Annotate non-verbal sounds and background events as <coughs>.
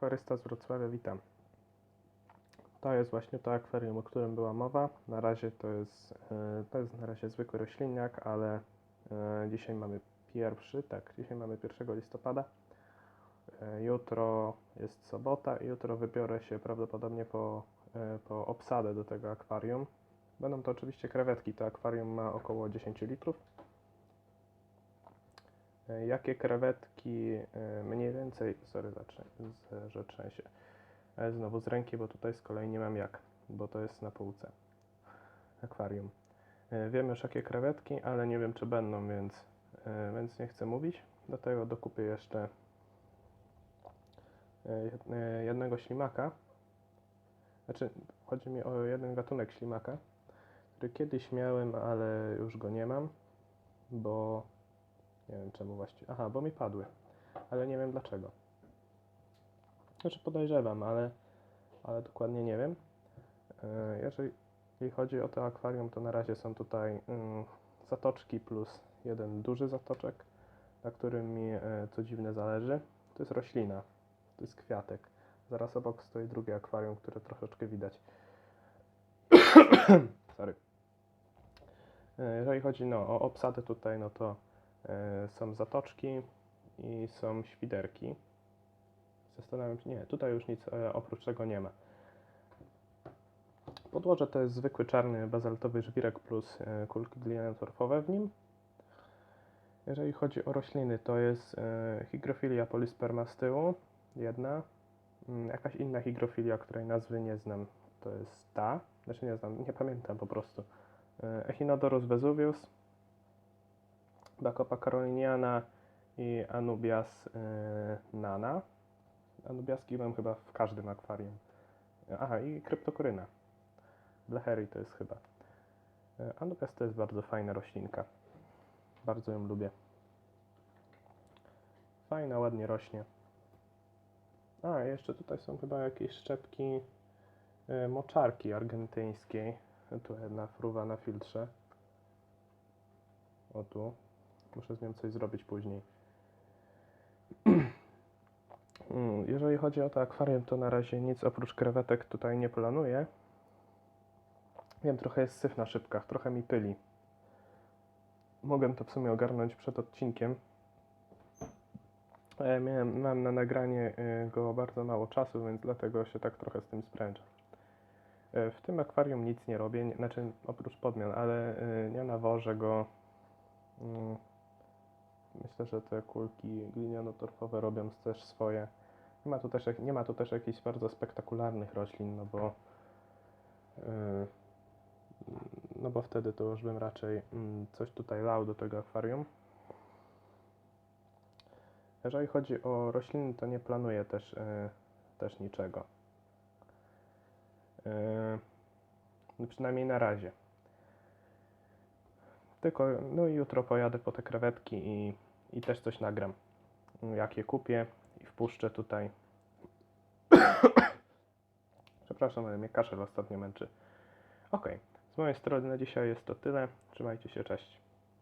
akwarysta z Wrocławia, witam. To jest właśnie to akwarium, o którym była mowa. Na razie to jest, e, to jest na razie zwykły roślinniak, ale e, dzisiaj mamy pierwszy, tak, dzisiaj mamy 1 listopada. E, Jutro jest sobota i jutro wybiorę się prawdopodobnie po, po obsadę do tego akwarium. Będą to oczywiście krewetki, to akwarium ma około 10 litrów. E, Jakie krewetki e, mniej więcej, sorry, zacznę, z, że trzęsie. E, Znowu z ręki, bo tutaj z kolei nie mam jak, bo to jest na półce. Akwarium. Wiem już jakie krewetki, ale nie wiem czy będą, więc, więc nie chcę mówić. Do tego dokupię jeszcze jed- jednego ślimaka. Znaczy, chodzi mi o jeden gatunek ślimaka, który kiedyś miałem, ale już go nie mam, bo nie wiem czemu właściwie. Aha, bo mi padły. Ale nie wiem dlaczego. Znaczy podejrzewam, ale, ale dokładnie nie wiem. E, Jeżeli chodzi o to akwarium, to na razie są tutaj mm, zatoczki plus jeden duży zatoczek, na którym mi e, co dziwne zależy. To jest roślina, to jest kwiatek. Zaraz obok stoi drugie akwarium, które troszeczkę widać. <coughs> Sorry. E, Jeżeli chodzi no, o obsadę tutaj, no to są zatoczki i są świderki. Zastanawiam się, nie, tutaj już nic e, oprócz tego nie ma. Podłoże to jest zwykły czarny bazaltowy żwirek plus e, kulki gliniano-torfowe w nim. Jeżeli chodzi o rośliny, to jest e, hygrofilia polysperma z tyłu, jedna. Mm, Jakaś inna hygrofilia, której nazwy nie znam, to jest ta. Znaczy nie znam, nie pamiętam po prostu. E, Echinodorus vesuvius, Bacopa caroliniana i Anubias e, nana. Anubiaski mam chyba w każdym akwarium. Aha, i kryptokoryna. Blechery to jest chyba. E, Anubias to jest bardzo fajna roślinka. Bardzo ją lubię. Fajna, ładnie rośnie. A, jeszcze tutaj są chyba jakieś szczepki e, moczarki argentyńskiej. Tu jedna fruwa na filtrze. O tu. Muszę z nią coś zrobić później. Mm, <clears throat> Jeżeli chodzi o to akwarium, to na razie nic oprócz krewetek tutaj nie planuję. Wiem, trochę jest syf na szybkach, trochę mi pyli. Mogłem to w sumie ogarnąć przed odcinkiem. E, Miałem, mam na nagranie e, go bardzo mało czasu, więc dlatego się tak trochę z tym spręczę. E, W tym akwarium nic nie robię, znaczy oprócz podmian, ale nie nawożę go. Myślę, że te kulki gliniano-torfowe robią też swoje. Nie ma tu też, nie ma tu też jakichś bardzo spektakularnych roślin, no bo e, no bo wtedy to już bym raczej mm, coś tutaj lał do tego akwarium. Jeżeli chodzi o rośliny, to nie planuję też, e, też niczego. E, no przynajmniej na razie. Tylko, no jutro pojadę po te krewetki i, i też coś nagram. Jak je kupię i wpuszczę tutaj. <coughs> Przepraszam, ale mnie kaszel ostatnio męczy. Okej. Z mojej strony na dzisiaj jest to tyle. Trzymajcie się, cześć.